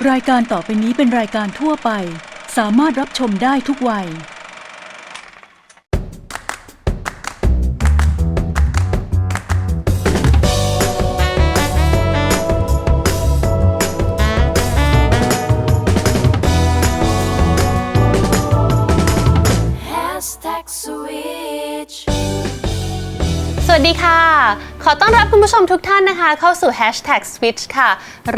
รายการต่อไปนี้เป็นรายการทั่วไป สามารถรับชมได้ทุกวัย Hashtag switch สวัสดีค่ะ ขอต้อนรับคุณผู้ชมทุกท่านนะคะ เข้าสู่ Hashtag Switch ค่ะ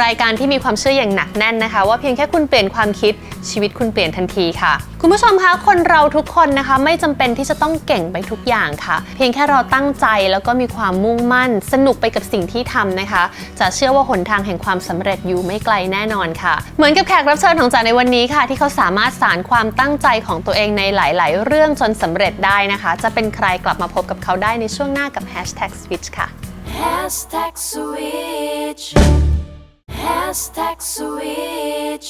รายการที่มีความเชื่ออย่างหนักแน่นนะคะ ว่าเพียงแค่คุณเปลี่ยนความคิดชีวิตคุณเปลี่ยนทันทีค่ะ คุณผู้ชมคะคนเราทุกคนนะคะ ไม่จำเป็นที่จะต้องเก่งไปทุกอย่างค่ะ เพียงแค่เราตั้งใจแล้วก็มีความมุ่งมั่น สนุกไปกับสิ่งที่ทำนะคะ จะเชื่อว่าหนทางแห่งความสำเร็จอยู่ไม่ไกลแน่นอนค่ะ เหมือนกับแขกรับเชิญของจ๋าในวันนี้ค่ะ ที่เขาสามารถสารความตั้งใจของตัวเองในหลาย ๆ เรื่องจนสำเร็จได้นะคะ จะเป็นใครกลับมาพบกับเขาได้ในช่วงหน้ากับ Hashtag Switch ค่ะ Hashtag switch Hashtag switch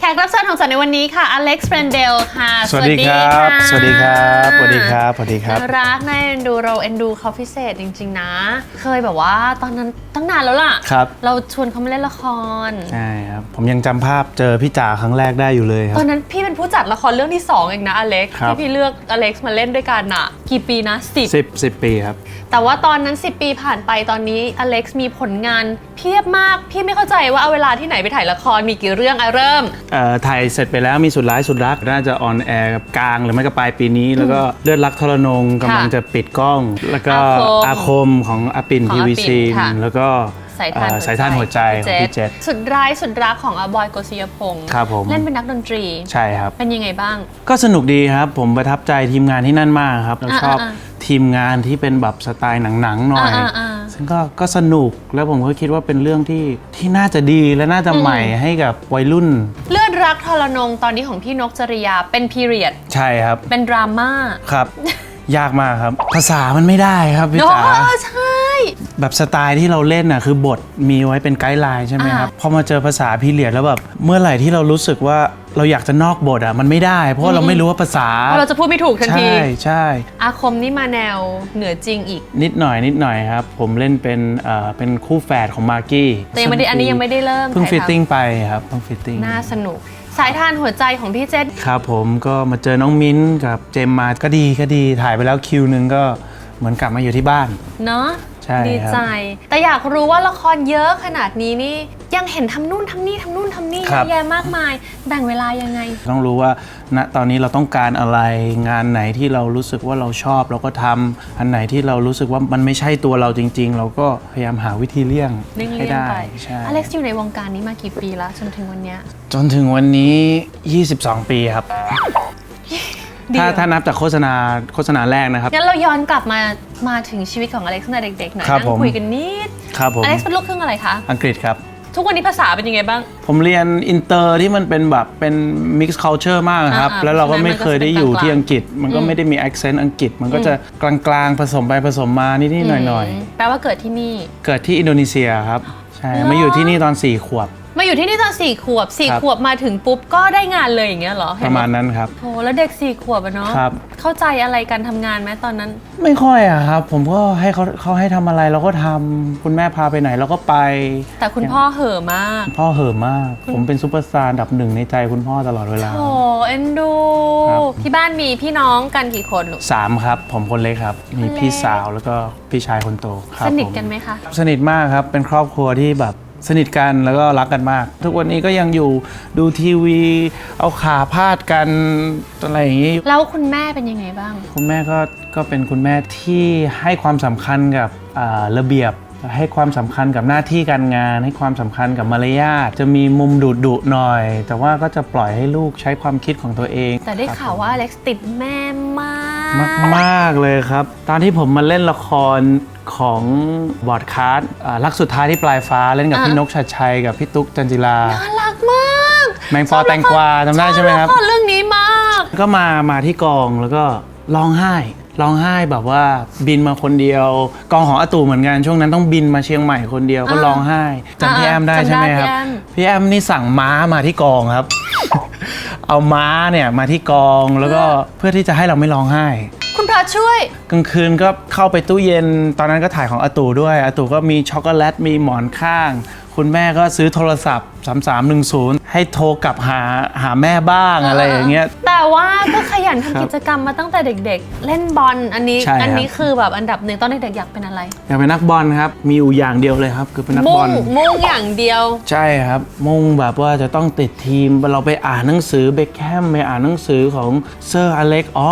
แขกรับเชิญของจ๋าในวันนี้ค่ะ อเล็กซ์เรนเดลค่ะ สวัสดีครับ สวัสดีครับ สวัสดีครับ สวัสดีครับน่ารักน่าเอ็นดูเราเอ็นดูเขาพิเศษจริง ๆ นะ เคยแบบว่าตอนนั้นตั้งนานแล้วล่ะ ครับ เราชวนเขามาเล่นละคร ใช่ครับ ผมยังจำภาพเจอพี่จ๋าครั้งแรกได้อยู่เลยครัตบอนนั้นพี่เป็นผู้จัดละครเรื่องที่ 2 เองนะอเล็กซ์ครับที่พี่เลือกอเล็กซ์มาเล่นด้วยกันอะกี่ปีนะสิสิบสิบปีครับ แต่ว่าตอนนั้น 10 ปีผ่านไปตอนนี้อเล็กซ์มีผลงานเพียบมาก พี่ไม่เข้าใจว่าเอาเวลาที่ไหนไปถ่ายละครมีกี่เรื่องอะเริ่ม เอ่อถ่ายเสร็จไปแล้วมีสุดร้ายสุดรักน่าจะออนแอร์กลางหรือไม่ก็ปลายปีนี้ แล้วก็เลือดรักทรนงกำลังจะปิดกล้อง แล้วก็อาคมอาคมของอาปินของทีอาปิ่วีนซีค่ะแล้วก็สายทานเอ่อสายทานหัวใจของพี่เจษสุดร้ายสุดรักของอาบอยโกศิยพงศ์ครับผม เล่นเป็นนักดนตรี ใช่ครับ เป็นยังไงบ้าง ก็สนุกดีครับ ผมประทับใจทีมงานที่นั่นมากครับเราอ่าชอบอ่า ทีมงานที่เป็นแบบสไตล์หนังๆหน่อยอ่าอ่า ซึ่งก็ก็สนุกแล้วผมก็คิดว่าเป็นเรื่องที่ที่น่าจะดีและน่าจะใหม่ให้กับวัยรุ่นเลือดรักทรนงตอนนี้ของพี่นกจริยาเป็นพีเรียด ใช่ครับเป็นดราม่า ครับ ยากมากครับ ภาษามันไม่ได้ครับพี่เนอะจ๋า เออใช่ แบบสไตล์ที่เราเล่นน่ะคือบทมีไว้เป็นไกด์ไลน์ใช่ไหมครับ พอมาเจอภาษาพีเรียดแล้วแบบเมื่อไหร่ที่เรารู้สึกว่าเราอยากจะนอกบทอะมันไม่ได้ เพราะว่าเราไม่รู้ว่าภาษาเราจะพูดไม่ถูกทันที ใช่ใช่ อาคมนี่มาแนวเหนือจริงอีก นิดหน่อยนิดหน่อยครับ ผมเล่นเป็นเอ่อเป็นคู่แฝดของมากกี้แต่ยังไม่ได้อันนี้ยังไม่ได้เริ่มเพิ่งถ่ายฟิตทำติ้งไปครับเพิ่งฟิตติ้ง น่าสนุก สายทานหัวใจของพี่เจษครับผมก็มาเจอน้องมิ้นท์กับเจมมาก็ดีก็ดีถ่ายไปแล้วคิวหนึงก็เหมือนกลับมาอยู่ที่บ้าน เนาะ ใช่ดีครับ ใจ แต่อยากรู้ว่าละครเยอะขนาดนี้นี่ยังเห็นทำนู่นทำนี่ทำนู่นทำนี่เยครับ อะแยะมากมาย แบ่งเวลายังไง ต้องรู้ว่าณตอนนี้เราต้องการอะไรงานไหนที่เรารู้สึกว่าเราชอบเราก็ทำอันไหนที่เรารู้สึกว่ามันไม่ใช่ตัวเราจริง ๆ เราก็พยายามหาวิธีเลี่ยงเลี่ยงให้ๆได้ไปใช่อเล็กซ์อยู่ในวงการนี้มากี่ปีแล้วจนถึงวันเนี้ยจนถึงวันนี้ 22 ปีครับดี ถ้าเหรอถ้านับจากโฆษณาโฆษณาแรกนะครับ งั้นเราย้อนกลับมามาถึงชีวิตของอเล็กซ์ตั้งแต่เด็กๆหน่อยครับนั่ผงมคุยกันนิดครับผมอเล็กซ์เป็นลูกครึ่งอะไรคะ อังกฤษครับ ทุกวันนี้ภาษาเป็นยังไงบ้าง ผมเรียนอินเตอร์ที่มันเป็นแบบเป็น mix culture มากครับ อ่าๆแล้วเราก็ไม่เคยได้อยู่ที่เพราะฉะนั้นมันก็จะเป็นอังกฤษ มันก็ไม่ได้มี accent อังกฤษ มันก็จะกลางๆ ผสมไปผสมมานิดๆหน่อยมแปลว่าเกิดที่นี่ ๆ เกิดที่อินโดนีเซียครับ ใช่เหรอมาอยู่ที่นี่ตอน 4 ขวบ มาอยู่ที่นี่ตอนสี่ขวบสี่ครับ ขวบมาถึงปุ๊บก็ได้งานเลยอย่างเงี้ยเหรอปเห็นระไหมาณนั้นครับ โหแล้วเด็กสี่ขวบอะเนาะครับ เข้าใจอะไรการทำงานไหมตอนนั้น ไม่ค่อยอะครับ ผมก็ให้เขาเขาให้ทำอะไรเราก็ทำคุณแม่พาไปไหนเราก็ไป แต่คุณพ่อเห่อะมากพ่อเห่อะมาก ผมเป็นซูเปอร์สตาร์อันดับหนึ่งในใจคุณพ่อตลอดเวลาโอ้เอ็นดู ครับ ที่บ้านมีพี่น้องกันกี่คนลูก สามครับ ผมคนเล็กครับ มีคนเล็กพี่สาวแล้วก็พี่ชายคนโตครับสนิทผมกันไหมคะสนิทมากครับ เป็นครอบครัวที่แบบ สนิทกันแล้วก็รักกันมาก ทุกวันนี้ก็ยังอยู่ดูทีวี เอาขาพาดกันอะไรอย่างนี้ แล้วคุณแม่เป็นยังไงบ้าง คุณแม่ก็ก็เป็นคุณแม่ที่ให้ความสำคัญกับอ่าระเบียบ ให้ความสำคัญกับหน้าที่การงาน ให้ความสำคัญกับมารยาทจะมีมุมดุดุๆหน่อย แต่ว่าก็จะปล่อยให้ลูกใช้ความคิดของตัวเอง แต่ได้ข่าวว่าอเล็กซ์ติดแม่มาก มากมากๆเลยครับ ตอนที่ผมมาเล่นละครของบอร์ดคาสต์อ่ารักสุดท้ายที่ปลายฟ้าเล่นกับพี่นกชัดชัยกับพี่ตุ๊กจันจิลาน่ารักมากแมงปอแตงกวาจำได้ใช่ไหมครับชอละเรื่องนี้มาก ก็มามาที่กองแล้วก็ร้องไห้ร้องไห้แบบว่าบินมาคนเดียว กองของอาตู่เหมือนกันช่วงนั้นต้องบินมาเชียงใหม่คนเดียวก็อ่าร้องไห้จำพี่แอมได้จำได้ใช่ไหมครับพี่แอมพี่แอมนี่สั่งม้ามาที่กองครับ เอาม้าเนี่ยมาที่กองแล้วก็เพื่อที่จะให้เราไม่ร้องไห้ คุณพระช่วย กลางคืนก็เข้าไปตู้เย็น ตอนนั้นก็ถ่ายของอาตู่ด้วยอาตู่ก็มีช็อกโกแลตมีหมอนข้าง คคุณแม่ก็ซื้อโทรศัพท์ 3310 ให้โทรกลับหาหาแม่บ้างอะไรอย่างเงี้ย แต่ว่าก็ขยันครัทำบกิจกรรมมาตั้งแต่เด็ก ๆ เล่นบอลอันนี้ใช่ครับ อันี้คือแบบอันดับหนึ่งตอนเด็กๆอยากเป็นอะไร อยากเป็นนักบอลครับ มีอยู่อย่างเดียวเลยครับ คือเป็นนักบมุ่องล มุ่งอย่างเดียว ใช่ครับ มุ่งแบบว่าจะต้องติดทีม เราไปอ่านหนังสือเบคแฮมไปอ่านหนังสือของเซอร์อเล็กอ๋อ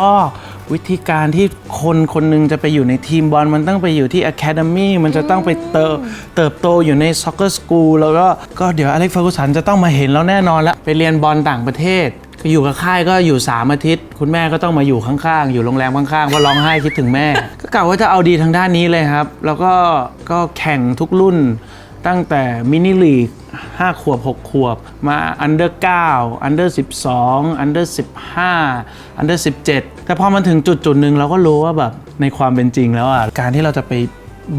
วิธีการที่คนคนหนึงจะไปอยู่ในทีมบอลมันต้องไปอยู่ที่อะคาเดมี่มันจะต้องไปเติบเติบโตอยู่ในซ็อกเกอร์สกูลแล้วก็ก็เดี๋ยวอเล็กฟากุสันจะต้องมาเห็นแล้วแน่นอนแล้วไปเรียนบอลต่างประเทศก็อยู่กับค่ายก็อยู่ 3 อาทิตย์ คุณแม่ก็ต้องมาอยู่ข้างๆ อยู่โรงแรมข้างๆเพราะร้องไห้คิดถึงแม่ ก็กะว่าจะเอาดีทางด้านนี้เลยครับ แล้วก็ก็แข่งทุกรุ่นตั้งแต่มินิลีก 5 ขวบ 6 ขวบ มาอันเดอร์9อันเดอร์12อันเดอร์15อันเดอร์17 แต่พอมันถึงจุดจุดหนึ่งเราก็รู้ว่าแบบในความเป็นจริงแล้วอะการที่เราจะไป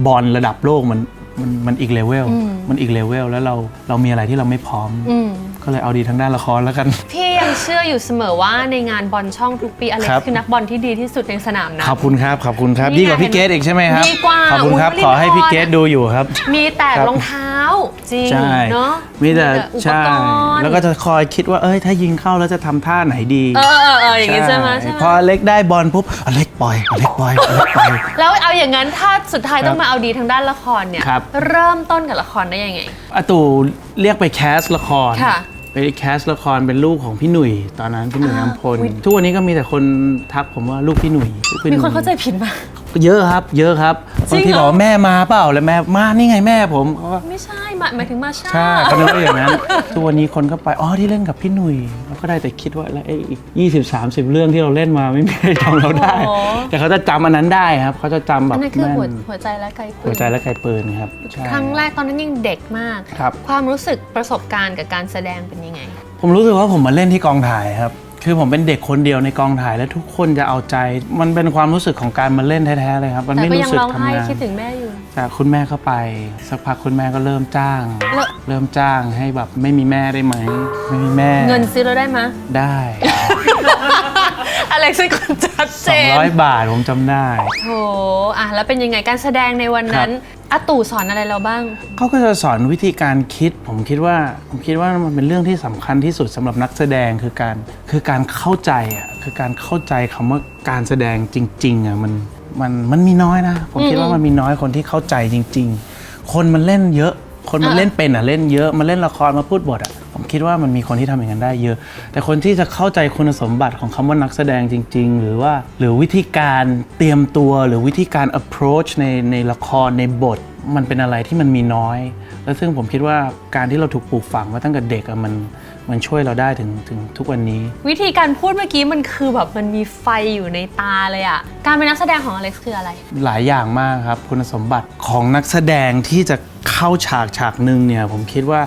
บอลระดับโลกมัน มันมันอีกเลเวล มันอีกเลเวลแล้วเราเรามีอะไรที่เราไม่พร้อม อืม ก็เลยเอาดีทางด้านละครแล้วกัน พี่ยังเชื่ออยู่เสมอว่าในงานบอลช่องทุกปีอเล็กครับคือนักบอลที่ดีที่สุดในสนามนะ ขอบคุณครับ ขอบคุณครับ นี่ดีกว่าไงพี่เกดอีกใช่ไหมครับ ดีกว่าขอบคุณครับ อุ๊ยขอให้พี่วอลเลย์บอลเกดดูอยู่ครับ มีแต่ครับ รองเท้า จริงใช่เนาะมีแต่อุปใช่ กรณ์แล้วก็จะคอยคิดว่า เอ้ย ถ้ายิงเข้าแล้วจะทำท่าไหนดีเออเออเอออย่างงี้ใช่ไหมใช่ไหมพออเล็กได้บอลปุ๊บอเล็กปล่อยอเล็กปล่อยอเล็กปล่อย แล้วเอาอย่างนั้นถ้าสุดท้ายครับ ต้องมาเอาดีทางด้านละครเนี่ย ครับเริ่มต้นกับละครได้ยังไงอาตู่เรียกไปแคสละคร ค่ะ ไปแคสละครเป็นลูกของพี่หนุ่ย ตอนนั้นพี่หนุ่ยอ่าอัมพล ทุกวันนี้ก็มีแต่คนทักผมว่าลูกพี่หนุ่ยลูกพี่หมีนุ่ยคนเข้าใจผิดปะ เยอะครับ เยอะครับจริบางงทีเหรอบอกว่าแม่มาเปล่าแล้วแม่มานี่ไงแม่ผมเขาก็ไม่ใช่หมายหมายถึงมาชา ใช่เขานึกว่าอย่างนั้น ทุกวันนี้คนก็ไปอ๋อที่เล่นกับพี่หนุ่ยเรา ก็ได้แต่คิดว่าแล้วไอ้อีกยี่สิบสามสิบเรื่องที่เราเล่นมาไม่มีใครจำเราได้ โอ้แต่เขาจะจำอันนั้นได้ครับ เขาจะจำแบอับนนั้นคือแม่นหัวหัวใจและไกลปืนหัวใจและไกลปืนครับใช่ ครั้งแรกตอนนั้นยังเด็กมาก ครับ ความรู้สึกประสบการณ์กับการแสดงเป็นยังไง ผมรู้สึกว่าผมมาเล่นที่กองถ่ายครับ คือผมเป็นเด็กคนเดียวในกองถ่ายและทุกคนจะเอาใจ มันเป็นความรู้สึกของการมาเล่นแท้ๆเลยครับ มันแต่ไม่ก็รู้ยังสึกร้องไห้ทำงานคิดถึงแม่อยู่ จากคุณแม่ก็ไป สักพักคุณแม่ก็เริ่มจ้าง แล้ว เริ่มจ้างให้แบบไม่มีแม่ได้ไหม ไม่มีแม่เงินซื้อเราได้มะได้อเล็กซ์เป็นคนชัดเจน200 บาทผมจำได้ โถอะแล้วเป็นยังไงการแสดงในวันนั้นอาตู่สอนอะไรเราบ้าง เขาก็จะสอนวิธีการคิด ผมคิดว่าผมคิดว่ามันเป็นเรื่องที่สำคัญที่สุดสำหรับนักแสดงคือการคือการเข้าใจอะคือการเข้าใจคำว่าการแสดงจริงๆอะมัน มันมันมีน้อยนะ ผมคิดว่ามันมีน้อยคนที่เข้าใจจริง ๆ คนมันเล่นเยอะ คนมันอะเล่นเป็นอะเล่นเยอะมันเล่นละครมาพูดบทอะผมคิดว่ามันมีคนที่ทำอย่างนั้นได้เยอะ แต่คนที่จะเข้าใจคุณสมบัติของคำว่านักแสดงจริง ๆ หรือว่าหรือวิธีการเตรียมตัวหรือวิธีการ approach ในในละครในบทมันเป็นอะไรที่มันมีน้อย แล้วซึ่งผมคิดว่าการที่เราถูกปลูกฝังมาตั้งแต่เด็กอะมัน มันช่วยเราได้ถึงถึงทุกวันนี้ วิธีการพูดเมื่อกี้มันคือแบบมันมีไฟอยู่ในตาเลยอะการเป็นนักแสดงของอเล็กซ์คืออะไร หลายอย่างมากครับ คุณสมบัติของนักแสดงที่จะ เข้าฉากฉากหนึ่งเนี่ยผมคิดว่า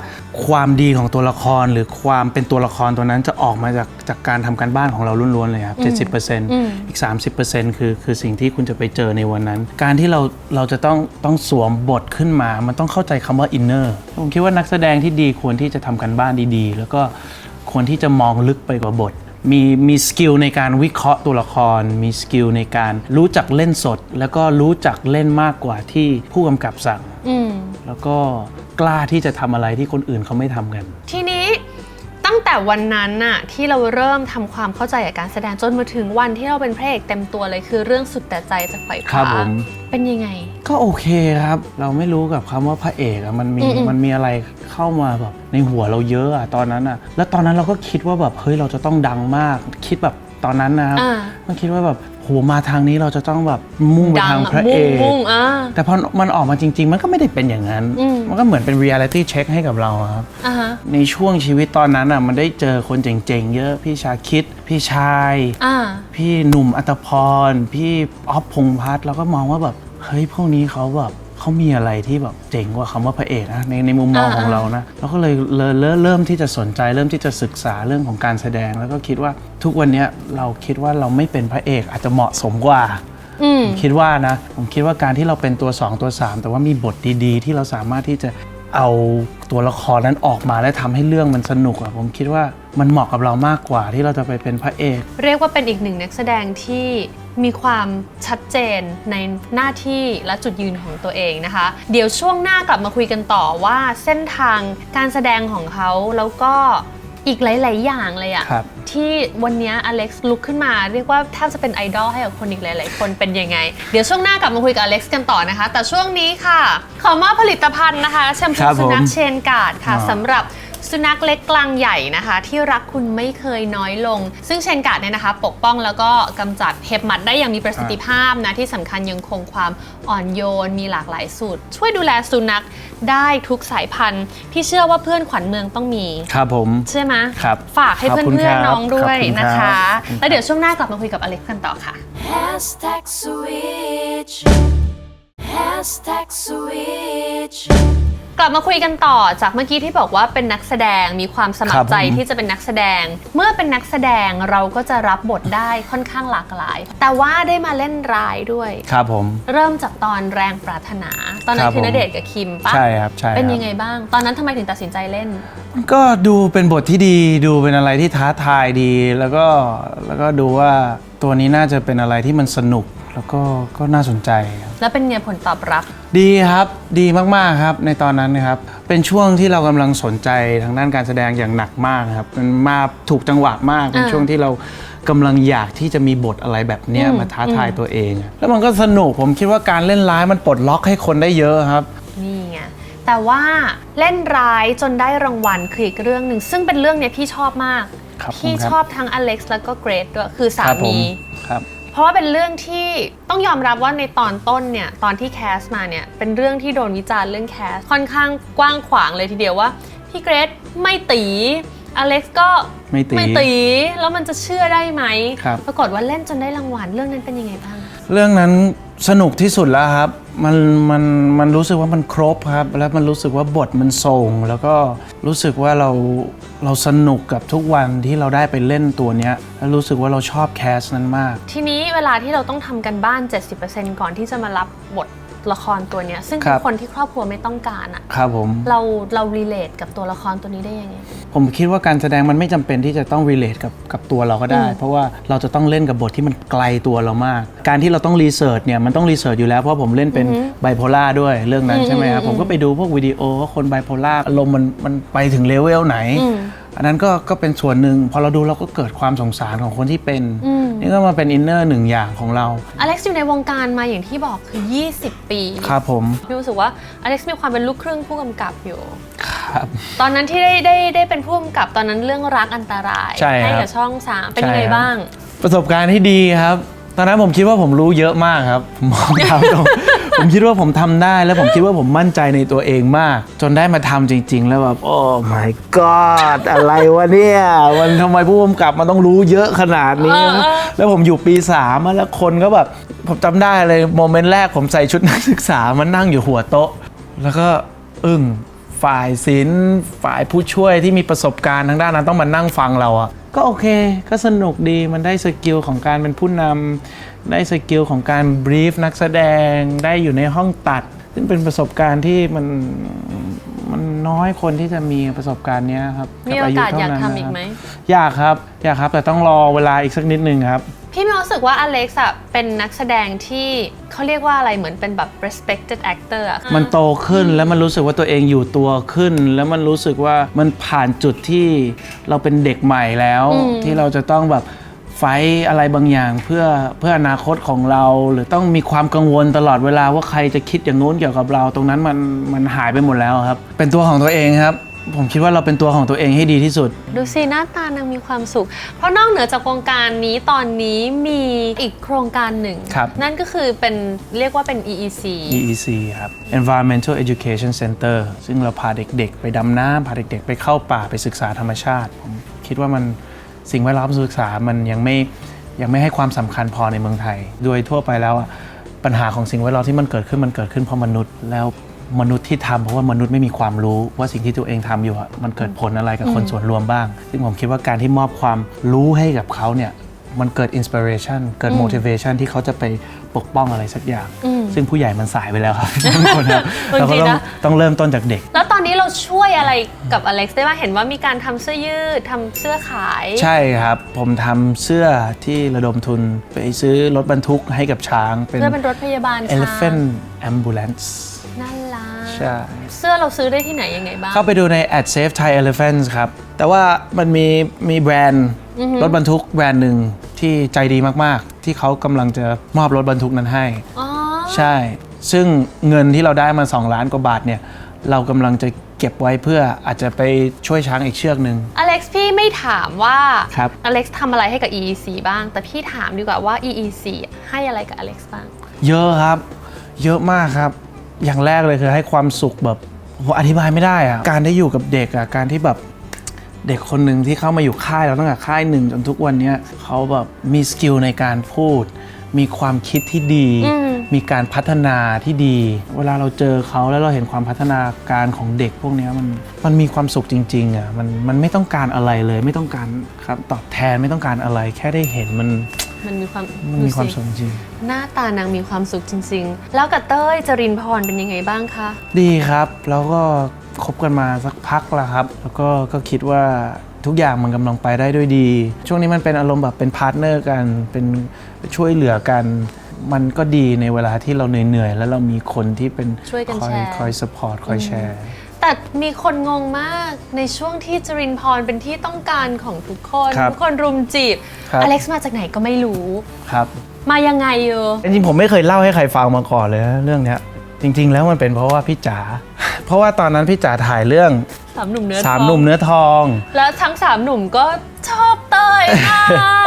ความดีของตัวละครหรือความเป็นตัวละครตัวนั้นจะออกมาจากจากการทำการบ้านของเราล้วนๆเลยครับ 70%อีก 30%คือคือสิ่งที่คุณจะไปเจอในวันนั้น การที่เราเราจะต้องต้องสวมบทขึ้นมา มันต้องเข้าใจคำว่า inner ผมคิดว่านักแสดงที่ดีควรที่จะทำการบ้านดีๆ แล้วก็ควรที่จะมองลึกไปกว่าบทมีมีสกิลในการวิเคราะห์ตัวละคร มีสกิลในการรู้จักเล่นสด แล้วก็รู้จักเล่นมากกว่าที่ผู้กำกับสั่งอืม แล้วก็กล้าที่จะทำอะไรที่คนอื่นเขาไม่ทำกัน ทีนี้ตั้งแต่วันนั้นน่ะที่เราเริ่มทำความเข้าใจกับการแสดงจนมาถึงวันที่เราเป็นพระเอกเต็มตัวเลยคือเรื่องสุดแต่ใจจากไขว่คครับว้าผม เป็นยังไง ก็โอเคครับ เราไม่รู้กับคำว่าพระเอกอะมันมีอืมอืม มันมีอะไรเข้ามาแบบในหัวเราเยอะอะตอนนั้นอะแล้วตอนนั้นเราก็คิดว่าแบบเฮ้ยเราจะต้องดังมาก คิดแบบตอนนั้นนะครับ อ่าก็คิดว่าแบบ โหมาทางนี้เราจะต้องแบบมุ่งไปดัทางอะพระมุ่เองกมุ่งอ่าแต่พอมันออกมาจริง ๆ มันก็ไม่ได้เป็นอย่างนั้นอืมมันก็เหมือนเป็น reality check ให้กับเราอะครับอ่าฮะในช่วงชีวิตตอนนั้นอะมันได้เจอคนเจ๋งๆ เยอะพี่ชาคิด พี่ชายอ่าพี่หนุ่มอัตพร พี่อ๊อฟพงษ์พัฒน์เราก็มองว่าแบบเฮ้ยพวกนี้เขาแบบ เขามีอะไรที่แบบเจ๋งกว่าคำว่าพระเอกนะในในมุมมองอ่าของเรานะเราก็เลยเริ่มเริ่มเริ่มที่จะสนใจเริ่มที่จะศึกษาเรื่องของการแสดง แล้วก็คิดว่าทุกวันเนี้ยเราคิดว่าเราไม่เป็นพระเอกอาจจะเหมาะสมกว่าอืมคิดว่านะ ผมคิดว่าการที่เราเป็นตัว 2 ตัว 3 แต่ว่ามีบทดีๆ ที่เราสามารถที่จะเอาตัวละครนั้นออกมาและทำให้เรื่องมันสนุกอะผมคิดว่า มันเหมาะกับเรามากกว่าที่เราจะไปเป็นพระเอก เรียกว่าเป็นอีกหนึ่งนักแสดงที่มีความชัดเจนในหน้าที่และจุดยืนของตัวเองนะคะ เดี๋ยวช่วงหน้ากลับมาคุยกันต่อว่าเส้นทางการแสดงของเขาแล้วก็อีกหลาย ๆ อย่างเลยอะครับ ที่วันนี้อเล็กซ์ลุกขึ้นมาเรียกว่าแทบจะเป็นไอดอลให้กับคนอีกหลาย ๆ คนเป็นยังไง เดี๋ยวช่วงหน้ากลับมาคุยกับอเล็กซ์กันต่อนะคะ แต่ช่วงนี้ค่ะ ขอมอบผลิตภัณฑ์นะคะแชมคพูรับผมสุนัขเชนการ์ดค่ะอ๋อ สำหรับ สุนัขเล็กกลางใหญ่นะคะ ที่รักคุณไม่เคยน้อยลง ซึ่งเชนการ์ดเนี่ยนะคะ ปกป้องแล้วก็กำจัดเห็บหมัดได้อย่างมีประสิทธิภาพนะที่สำคัญยังคงความอ่อนโยน มีหลากหลายสูตร ช่วยดูแลสุนัขได้ทุกสายพันธุ์ที่เชื่อว่าเพื่อนขวัญเมืองต้องมี ครับผมใช่ไหมครับฝากให้ขอบเพื่คุณอนครับๆน้องด้วยขอบคุณนะครัคะบแล้วเดี๋ยวช่วงหน้ากลับมาคุยกับอเล็กซ์กันต่อค่ะ Hashtag switch. Hashtag switch. กลับมาคุยกันต่อจากเมื่อกี้ที่บอกว่าเป็นนักแสดงมีความสมัครใจครับผม ที่จะเป็นนักแสดง เมื่อเป็นนักแสดงเราก็จะรับบทได้ค่อนข้างหลากหลาย แต่ว่าได้มาเล่นร้ายด้วย ครับผม เริ่มจากตอนแรงปรารถนา ตอนนั้ครันบคือผม ณเดชน์กับคิมปะใช่ครับใช่เป็นครับยังไงบ้าง ตอนนั้นทำไมถึงตัดสินใจเล่น ก็ดูเป็นบทที่ดีดูเป็นอะไรที่ท้าทายดี แล้วก็แล้วก็ดูว่าตัวนี้น่าจะเป็นอะไรที่มันสนุก แล้วก็ก็น่าสนใจครับแล้วเป็นไงผลตอบรับ ดีครับดีมากๆครับในตอนนั้นนะครับ เป็นช่วงที่เรากำลังสนใจทางด้านการแสดงอย่างหนักมากครับมันมาถูกจังหวะมากเป็นอ่าช่วงที่เรากำลังอยากที่จะมีบทอะไรแบบเนี้ยอืมมาท้าทายตัวเองแล้วมันก็สนุกผมคิดว่าการเล่นร้ายมันปลดล็อกให้คนได้เยอะครับ นี่ไง แต่ว่าเล่นร้ายจนได้รางวัลคืออีกเรื่องหนึ่ง ซึ่งเป็นเรื่องเนี้ยพี่ชอบมาก ครับพี่ผมครับ ชอบทั้งอเล็กซ์แล้วก็เกรดด้วย คือสาครับผมี ครับ เพราะว่าเป็นเรื่องที่ต้องยอมรับว่าในตอนต้นเนี่ยตอนที่แคสมาเนี่ยเป็นเรื่องที่โดนวิจารณ์เรื่องแคสค่อนข้างกว้างขวางเลยทีเดียวว่าพี่เกรดไม่ตีอเล็กซ์ก็ไม่ตีตี แล้วมันจะเชื่อได้ไหม ครับ ปรากฏว่าเล่นจนได้รางวัลเรื่องนั้นเป็นยังไงบ้าง เรื่องนั้นสนุกที่สุดแล้วครับ มันมันมันรู้สึกว่ามันครบครับ แล้วมันรู้สึกว่าบทมันส่ง แล้วก็รู้สึกว่าเรา เราสนุกกับทุกวันที่เราได้ไปเล่นตัวเนี้ยแล้วรู้สึกว่าเราชอบแคสนั้นมาก ทีนี้เวลาที่เราต้องทำกันบ้าน 70%ก่อนที่จะมารับบท ละครตัวเนี้ยซึ่งครัคืบอคนที่ครอบครัวไม่ต้องการอะครับผม เราเรารีเลทกับตัวละครตัวนี้ได้ยังไง ผมคิดว่าการแสดงมันไม่จำเป็นที่จะต้อง relate กับกับตัวเราก็ได้อืมเพราะว่าเราจะต้องเล่นกับบทที่มันไกลตัวเรามาก การที่เราต้องรีเสิร์ชเนี่ยมันต้องรีเสิร์ชอยู่แล้วเพราะผมเล่นเป็นไบโพล่าด้วยเรื่องนั้นอืมใช่ไหมครับอืมผมก็ไปดูพวกวิดีโอว่าคนไบโพล่าอารมณ์มันมันไปถึงเลเวลไหน อืม อันนั้นก็ก็เป็นส่วนหนึ่งพอเราดูเราก็เกิดความสงสารของคนที่เป็น อืม นี่ก็มาเป็นอินเนอร์หนึ่งอย่างของเรา อเล็กซ์อยู่ในวงการมาอย่างที่บอกคือ 20 ปีครับผมพี่รู้สึกว่าอเล็กซ์มีความเป็นลูกครึ่งผู้กำกับอยู่ ครับ ตอนนั้นที่ได้ได้ได้เป็นผู้กำกับตอนนั้นเรื่องรักอันตรายใช่ครับกับช่องสามเป็นยังไงใช่ครับ บ้าง ประสบการณ์ที่ดีครับ ตอนนั้นผมคิดว่าผมรู้เยอะมากครับผมบอกตามตรง ผมคิดว่าผมทำได้แล้วผมคิดว่าผมมั่นใจในตัวเองมาก จนได้มาทำจริง ๆ แล้วแบบโอ้ my god อะไรวะเนี่ยมันทำไมผู้กำกับมันต้องรู้เยอะขนาดนี้เออเออแล้วผมอยู่ปีสามอะแล้วคนก็แบบผมจำได้เลยโมเมนต์แรกผมใส่ชุดนักศึกษามันนั่งอยู่หัวโต๊ะ แล้วก็อึ้งฝ่ายศิลป์ฝ่ายผู้ช่วยที่มีประสบการณ์ทางด้านนั้นต้องมานั่งฟังเราอะ ก็โอเค ก็สนุกดีมันได้สกิลของการเป็นผู้นำได้สกิลของการบรีฟนักแสดงได้อยู่ในห้องตัด ซึ่งเป็นประสบการณ์ที่มันมันน้อยคนที่จะมีประสบการณ์เนี้ยครับมีโอกาสบอยากเท่นั้นทำอีกไหมนะครับอยากครับ อยากครับ แต่ต้องรอเวลาอีกสักนิดนึงครับ พี่มีความรู้สึกว่าอเล็กซ์อะเป็นนักแสดงที่เขาเรียกว่าอะไรเหมือนเป็นแบบ respected actor อะมันโตขึ้นแล้วมันรู้สึกว่าตัวเองอยู่ตัวขึ้น แล้วมันรู้สึกว่ามันผ่านจุดที่เราเป็นเด็กใหม่แล้วอืมที่เราจะต้องแบบไฟท์อะไรบางอย่างเพื่อเพื่ออนาคตของเรา หรือต้องมีความกังวลตลอดเวลาว่าใครจะคิดอย่างนู้นเกี่ยวกับเรา ตรงนั้นมันมันหายไปหมดแล้วครับ เป็นตัวของตัวเองครับ ผมคิดว่าเราเป็นตัวของตัวเองให้ดีที่สุด ดูสิหน้าตานางมีความสุข เพราะนอกเหนือจากโครงการนี้ตอนนี้มีอีกโครงการหนึ่ง ครับ นั่นก็คือเป็นเรียกว่าเป็น EEC EEC ครับ Environmental Education Center ซึ่งเราพาเด็กๆ ไปดำน้ำพาเด็กๆ ไปเข้าป่าไปศึกษาธรรมชาติ ผมคิดว่ามันสิ่งแวดล้อมศึกษามันยังไม่ยังไม่ให้ความสำคัญพอในเมืองไทย โดยทั่วไปแล้วอะปัญหาของสิ่งแวดล้อมที่มันเกิดขึ้นมันเกิดขึ้นเพราะมนุษย์ แล้ว มนุษย์ที่ทำเพราะว่ามนุษย์ไม่มีความรู้ว่าสิ่งที่ตัวเองทำอยู่อะมันเกิดผลอะไรกับคนส่วนรวมบ้าง ซึ่งผมคิดว่าการที่มอบความรู้ให้กับเขาเนี่ยมันเกิดอินสปิเรชันเกิด motivation ที่เขาจะไปปกป้องอะไรสักอย่าง อืม ซึ่งผู้ใหญ่มันสายไปแล้วครับ ทุกคนครับบางเราทีก็ต้องนะต้องเริ่มต้นจากเด็ก แล้วตอนนี้เราช่วยอะไรกับอเล็กซ์ได้บ้างเห็นว่ามีการทำเสื้อยืดทำเสื้อขาย ใช่ครับ ผมทำเสื้อที่ระดมทุนไปซื้อรถบรรทุกให้กับช้างเป็น เพื่อเป็นรถพยาบาลช้าง Elephant Ambulance น่ารัก ใช่ เสื้อเราซื้อได้ที่ไหนยังไงบ้าง เข้าไปดูใน at save Thai elephants ครับ แต่ว่ามันมีมีแบรนด์รถบรรทุกแบรนด์หนึ่งที่ใจดีมากๆ ที่เขากำลังจะมอบรถบรรทุกนั้นให้ อ๋อ ใช่ ซึ่งเงินที่เราได้มา 2 ล้านกว่าบาทเนี่ย เรากำลังจะเก็บไว้เพื่ออาจจะไปช่วยช้างอีกเชือกหนึ่ง อเล็กซ์พี่ไม่ถามว่า ครับ อเล็กซ์ทำอะไรให้กับ EEC บ้าง แต่พี่ถามดีกว่าว่า EEC ให้อะไรกับอเล็กซ์บ้าง เยอะครับ เยอะมากครับ อย่างแรกเลยคือให้ความสุขแบบโหอธิบายไม่ได้อะการได้อยู่กับเด็กอะการที่แบบเด็กคนหนึ่งที่เข้ามาอยู่ค่ายเราตั้งแต่ค่ายหนึ่งจนทุกวันเนี้ยเขาแบบมีสกิลในการพูด มีความคิดที่ดี อืม มีการพัฒนาที่ดี เวลาเราเจอเขาแล้วเราเห็นความพัฒนาการของเด็กพวกเนี้ยมันมันมีความสุขจริงๆอะมันมันไม่ต้องการอะไรเลย ไม่ต้องการครับตอบแทนไม่ต้องการอะไร แค่ได้เห็นมันมันมีความมันมีความดูสุขจริง หน้าตานางมีความสุขจริง ๆ แล้วกับเต้ยจรินพรเป็นยังไงบ้างคะ ดีครับ แล้วก็คบกันมาสักพักแล้วครับ แล้วก็ก็คิดว่าทุกอย่างมันกำลังไปได้ด้วยดี ช่วงนี้มันเป็นอารมณ์แบบเป็นพาร์ทเนอร์กัน เป็นช่วยเหลือกัน มันก็ดีในเวลาที่เราเหนื่อยๆ แล้วเรามีคนที่เป็นช่วยกันคอแชยร์ คอยสปอร์ตคอยแชร์ แต่มีคนงงมากในช่วงที่จรินพรเป็นที่ต้องการของทุกคน ครับทุกคนรุมจีบ ครับ อเล็กซ์มาจากไหนก็ไม่รู้ ครับ มายังไงเออจริงๆผมไม่เคยเล่าให้ใครฟังมาก่อนเลยนะเรื่องเนี้ย จริง ๆ แล้วมันเป็นเพราะว่าพี่จ๋าเพราะว่าตอนนั้นพี่จ๋าถ่ายเรื่องสามหนุ่มเนื้อสามทองหนุ่มเนื้อทอง แล้วทั้งสามหนุ่มก็ชอบเต้ยมา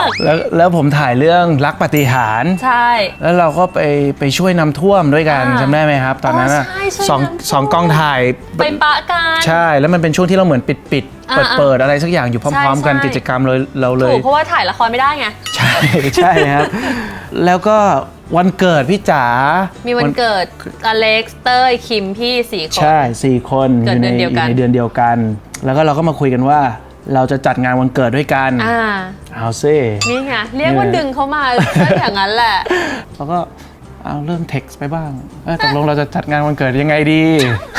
กแล้วแล้วผมถ่ายเรื่องรักปาฏิหารย์ใช่ แล้วเราก็ไปไปช่วยน้ำท่วมด้วยกันอ่าจำได้ไหมครับ ตอนนั้นอะอ๋อใช่ช่วยสองน้ำท่วมสองกล้องถ่ายไปปะกันใช่ แล้วมันเป็นช่วงที่เราเหมือนปิดปิดอ่าเปิดเปิดอะไรสักอย่างอยู่พร้อม ๆ กันใช่กิจกรรมเลยเราเลถูยกเพราะว่าถ่ายละครไม่ได้ไงใช่ใช่ครับ แล้วก็ วันเกิดพี่จ๋ามีมีวันเกิดอเล็กซ์เต้ยคิมพี่สี่คน ใช่สี่คนเกิอดยู่ในเดือนเดียวกันอยู่ในเดือนเดียวกัน แล้วก็เราก็มาคุยกันว่าเราจะจัดงานวันเกิดด้วยกัน อ่า เอาซินี่ไงเรียกว่าดึงเขามาก็อย่างนั้นแหละเราก็ เอาเริ่มเท็กซ์ไปบ้างเออตกลงเราจะจัดงานวันเกิดยังไงดี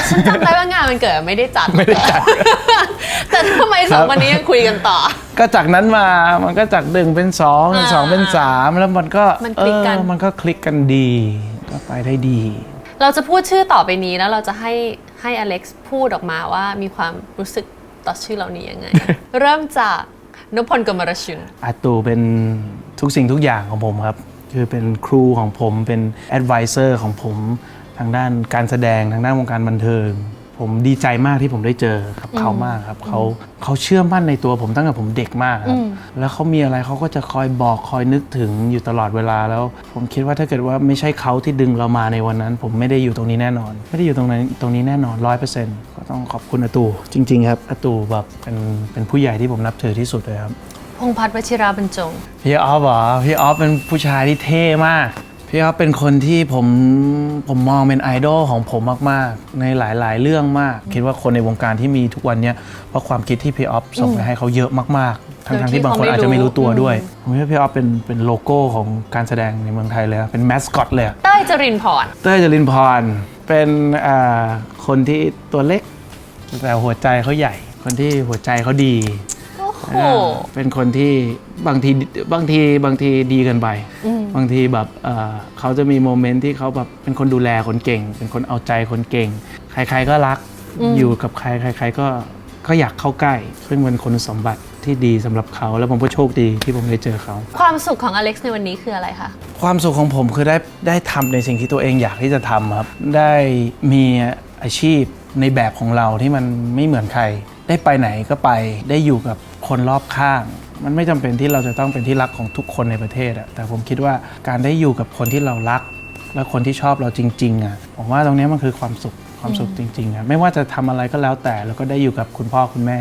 ฉันจำได้ว่างานมันเกิดไม่ได้จัด ไม่ได้จัด แต่ทำไมสองคนนี้ยังคุยกันต่อ ก็จากนั้นมามันก็จากหนึ่งเป็นสองจากสองเป็นสามแล้วมันก็มันคลิกกัน เออมันก็คลิกกันดี ก็ไปได้ดี เราจะพูดชื่อต่อไปนี้แล้วเราจะให้ให้อเล็กซ์พูดออกมาว่ามีความรู้สึกต่อชื่อเหล่านี้ยังไง เริ่มจากนพพลกมรชุนอาตูเป็นทุกสิ่งทุกอย่างของผมครับ คือเป็นครูของผมเป็นแอดไวเซอร์ของผมทางด้านการแสดงทางด้านวงการบันเทิง ผมดีใจมากที่ผมได้เจอกับเขามากครับเขาเขาเชื่อมั่นในตัวผมตั้งแต่ผมเด็กมากครับแล้วเขามีอะไรเขาก็จะคอยบอกคอยนึกถึงอยู่ตลอดเวลาแล้ว ผมคิดว่าถ้าเกิดว่าไม่ใช่เขาที่ดึงเรามาในวันนั้น ผมไม่ได้อยู่ตรงนี้แน่นอน ไม่ได้อยู่ตรงนั้นตรงนี้แน่นอนร้อยเปอร์เซ็นต์ก็ต้องขอบคุณอาตูจริง ๆ ครับอาตูแบบเป็นเป็นผู้ใหญ่ที่ผมนับถือที่สุดเลยครับ พงษ์พัฒน์วชิราบรรจง พี่ออฟเหรอพี่ออฟเป็นผู้ชายที่เท่มาก พี่ออฟเป็นคนที่ผมผมมองเป็นไอดอลของผมมากๆ ในหลายๆ เรื่องมาก คิดว่าคนในวงการที่มีทุกวันเนี้ยเพราะความคิดที่พี่ออฟส่งไปให้เขาเยอะมากๆ ทั้งโดยๆที่ที่บางคนเขาไม่อาจจะไม่รู้ตัวรู้ด้วยผมคิดว่าพี่ออฟเป็นเป็นโลโก้ของการแสดงในเมืองไทยเลยอะเป็นแมสคอตเลยอะเต้ยจรินพร เต้ยจรินพรเป็นอ่าคนที่ตัวเล็กแต่หัวใจเขาใหญ่ คนที่หัวใจเขาดี โอ้โหอ่าเป็นคนที่บางทีบางทีบางทีดีเกินไป บางทีแบบเอ่อเขาจะมีโมเมนต์ที่เขาแบบเป็นคนดูแลคนเก่ง เป็นคนเอาใจคนเก่ง ใคร ๆก็รักอยู่กับใครใคร ๆ ก็ก็อยากเข้าใกล้ ซึ่งเป็นคุณสมบัติที่ดีสำหรับเขาแล้วผมก็โชคดีที่ผมได้เจอเขา ความสุขของอเล็กซ์ในวันนี้คืออะไรคะ ความสุขของผมคือได้ได้ทำในสิ่งที่ตัวเองอยากที่จะทำครับ ได้มีอาชีพในแบบของเราที่มันไม่เหมือนใคร ได้ไปไหนก็ไปได้อยู่กับ คนรอบข้าง มันไม่จำเป็นที่เราจะต้องเป็นที่รักของทุกคนในประเทศอะแต่ผมคิดว่าการได้อยู่กับคนที่เรารัก และคนที่ชอบเราจริงๆอะผมว่าตรงเนี้ยมันคือความสุขความสุขจริงๆอะไม่ว่าจะทำอะไรก็แล้วแต่แล้วก็ได้อยู่กับคุณพ่อคุณแม่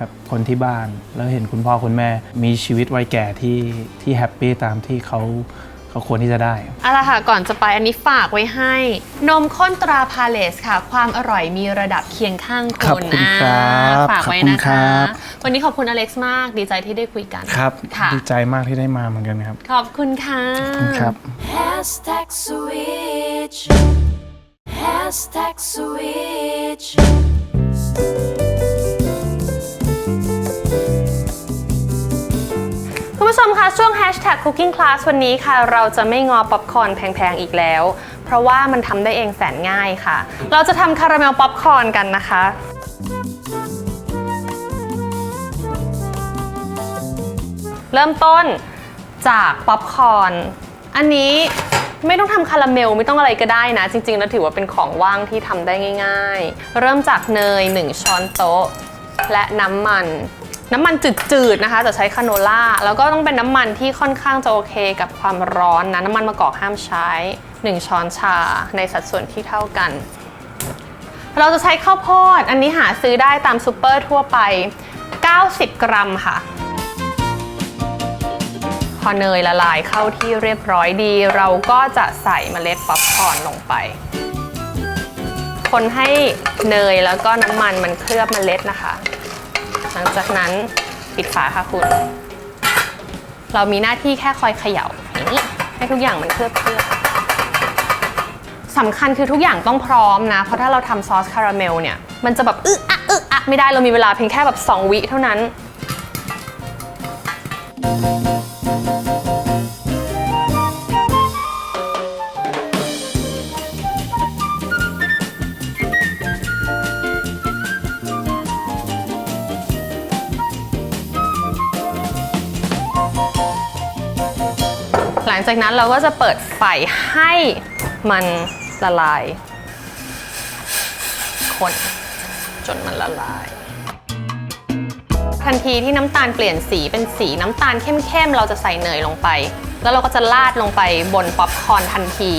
กับคนที่บ้าน แล้วเห็นคุณพ่อคุณแม่ มีชีวิตวัยแก่ที่ที่แฮปปี้ตามที่เขา เขาควรที่จะได้ เอาละค่ะ ก่อนจะไปอันนี้ฝากไว้ให้ นมข้นตราพาเลสค่ะ ความอร่อยมีระดับเคียงข้างขอบคุณคุณครับอ่าฝากไว้ขอบคุณนะครัคะ บ วันนี้ขอบคุณอเล็กซ์มาก ดีใจที่ได้คุยกันครับ ค่ะ ดีใจมากที่ได้มาเหมือนกันครับขอบคุณค่ะครับ Hashtag switch. Hashtag switch. ผู้ชมคะช่วง Hashtag Cooking Class วันนี้ค่ะ เราจะไม่งอป๊อปคอร์นแพงๆ อีกแล้ว เพราะว่ามันทำได้เองแสนง่ายค่ะ เราจะทำคาราเมลป๊อปคอร์นกันนะคะ เริ่มต้นจากป๊อปคอร์นอันนี้ไม่ต้องทำคาราเมลไม่ต้องอะไรก็ได้นะ จริงๆ แล้วถือว่าเป็นของว่างที่ทำได้ง่าย ๆ เริ่มจากเนย 1 ช้อนโต๊ะ และน้ำมัน น้ำมันจืดๆนะคะ จะใช้คาโนล่า แล้วก็ต้องเป็นน้ำมันที่ค่อนข้างจะโอเคกับความร้อนนะ น้ำมันมะกอกห้ามใช้ 1 ช้อนชาในสัดส่วนที่เท่ากัน เราจะใช้ข้าวโพด อันนี้หาซื้อได้ตามซูเปอร์ทั่วไป 90 กรัมค่ะ พอเนยละลายเข้าที่เรียบร้อยดี เราก็จะใส่เมล็ดป๊อปคอร์นลงไป คนให้เนยแล้วก็น้ำมันมันเคลือบเมล็ดนะคะ หลังจากนั้นปิดฝาค่ะคุณ เรามีหน้าที่แค่คอยเขย่าอย่างนี้ให้ทุกอย่างมันเคลือบเคลือบสำคัญคือทุกอย่างต้องพร้อมนะ เพราะถ้าเราทำซอสคาราเมลเนี่ย มันจะแบบอึ๊อะอึ๊อะไม่ได้เรามีเวลาเพียงแค่แบบ 2 วิเท่านั้น จากนั้นเราก็จะเปิดไฟให้มันละลาย คนจนมันละลาย ทันทีที่น้ำตาลเปลี่ยนสีเป็นสีน้ำตาลเข้มๆ เราจะใส่เนยลงไป แล้วเราก็จะราดลงไปบนป๊อปคอร์นทันที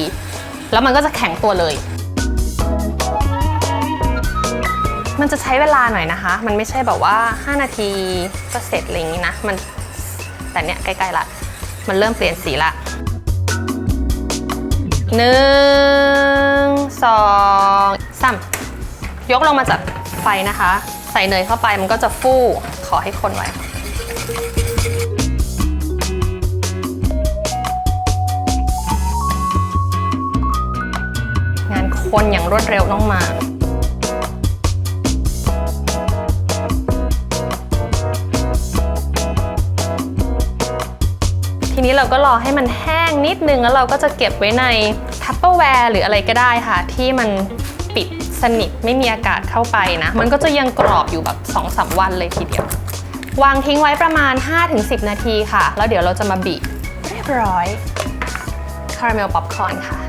แล้วมันก็จะแข็งตัวเลย มันจะใช้เวลาหน่อยนะคะ มันไม่ใช่แบบว่า 5 นาทีก็เสร็จอะไรอย่างนี้นะ มันแต่เนี้ยใกล้ๆละ มันเริ่มเปลี่ยนสีละ หนึ่งสองสามยกลงมาจากไฟนะคะ ใส่เนยเข้าไปมันก็จะฟู่ขอให้คนไว้งานคนอย่างรวดเร็วต้องมา นี้เราก็รอให้มันแห้งนิดนึงแล้วเราก็จะเก็บไว้ในทัพเปอร์แวร์หรืออะไรก็ได้ค่ะ ที่มันปิดสนิทไม่มีอากาศเข้าไปนะ มันก็จะยังกรอบอยู่แบบ2-3สวันเลยทีเดียว วางทิ้งไว้ประมาณ 5-10 นาทีค่ะ แล้วเดี๋ยวเราจะมาบีบเรียบร้อยคาราเมลป๊อปคอร์นค่ะ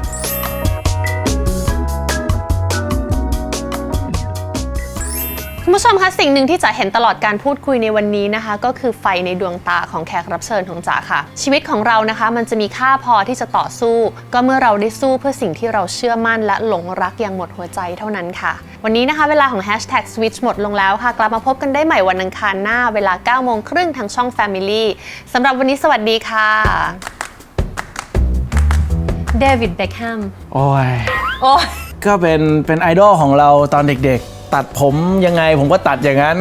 คุณผู้ชมคะสิ่งหนึ่งที่จ๋าเห็นตลอดการพูดคุยในวันนี้นะคะ ก็คือไฟในดวงตาของแขกรับเชิญของจ๋าค่ะ ชีวิตของเรานะคะ มันจะมีค่าพอที่จะต่อสู้ ก็เมื่อเราได้สู้เพื่อสิ่งที่เราเชื่อมั่นและหลงรักอย่างหมดหัวใจเท่านั้นค่ะ วันนี้นะคะเวลาของ Hashtag Switch หมดลงแล้วค่ะ กลับมาพบกันได้ใหม่วันอังคารหน้าเวลา9โมงครึ่งทางช่อง Family สำหรับวันนี้สวัสดีค่ะเดวิดเบคแฮมโอ้ยโอ้ยก็เป็นเป็นไอดอลของเราตอนเด็กๆ ตัดผมยังไงผมก็ตัดอย่างนั้น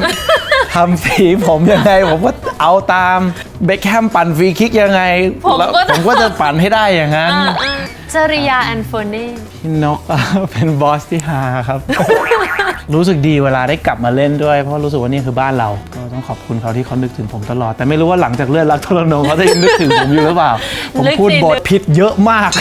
ทำสีผมยังไง ผมก็เอาตามเบคแฮมปั่นฟรีคิกยังไงผมก็ แล้วผมก็จะปั่นให้ได้อย่างนั้น จริยาแอนโฟเน่พี่นก เป็นบอสที่ฮาครับ รู้สึกดีเวลาได้กลับมาเล่นด้วย เพราะรู้สึกว่านี่คือบ้านเรา ก็ต้องขอบคุณเขาที่เขานึกถึงผมตลอด แต่ไม่รู้ว่าหลังจากเลื่อนรักทรนงเขาจะยังนึกถึงผมอยู่หรือเปล่า ผมนึกพูดสิบทผิดเยอะมาก